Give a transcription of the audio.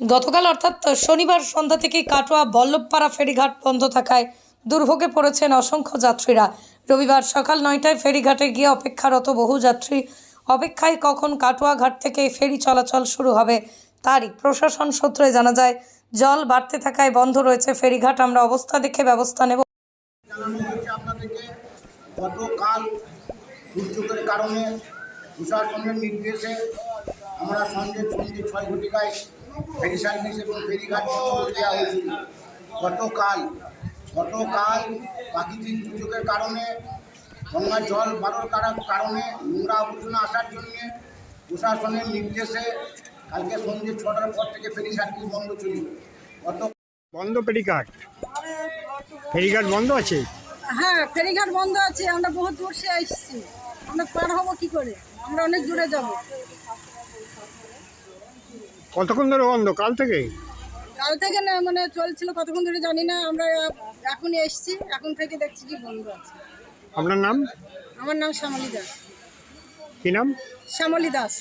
গতকাল অর্থাৎ শনিবার সন্ধ্যা থেকেই কাটোয়া বল্লভপাড়া ফেরিঘাট বন্ধ থাকায় দুর্ভোগে পড়েছেন অসংখ্য যাত্রীরা। রবিবার সকাল নয়টায় ফেরিঘাটে গিয়ে অপেক্ষারত বহু যাত্রী। অপেক্ষায় কখন কাটোয়া ঘাট থেকে ফেরি চলাচল শুরু হবে তারই প্রশাসন সূত্রে জানা যায়, জল বাড়তে থাকায় বন্ধ রয়েছে ফেরিঘাট। আমরা অবস্থা দেখে ব্যবস্থা নেব। গতকাল দুর্যোগের কারণে প্রশাসনের নির্দেশে আমরা সন্ধ্যে সন্ধ্যে ছয় ঘটিকায় ফেরি সার্ভিস এবং ফেরিঘাট বন্ধ দেওয়া হয়েছিল গতকাল গতকাল প্রাকৃতিক দুর্যোগের কারণে গঙ্গার জল বাড়ার কারা- কারণে নোংরা আবর্জনা আসার জন্যে প্রশাসনের নির্দেশে কালকে সন্ধ্যে ছটার পর থেকে ফেরি সার্ভিস বন্ধ ছিল গত বন্ধ ফেরিঘাট? ফেরিঘাট বন্ধ আছে? হ্যাঁ ফেরিঘাট বন্ধ আছে। আমরা বহু দূর সে এসেছি। আমরা পার হব কি করে? আমরা অনেক দূরে যাব। কতক্ষণ ধরে বন্ধ? কাল থেকে? কাল থেকে না মানে চলছিল কতক্ষণ ধরে জানি না আমরা এখন এসেছি এখন থেকে দেখছি কি বন্ধ আছে। আপনার নাম? আমার নাম শ্যামলী দাস। কি নাম? শ্যামলী দাস।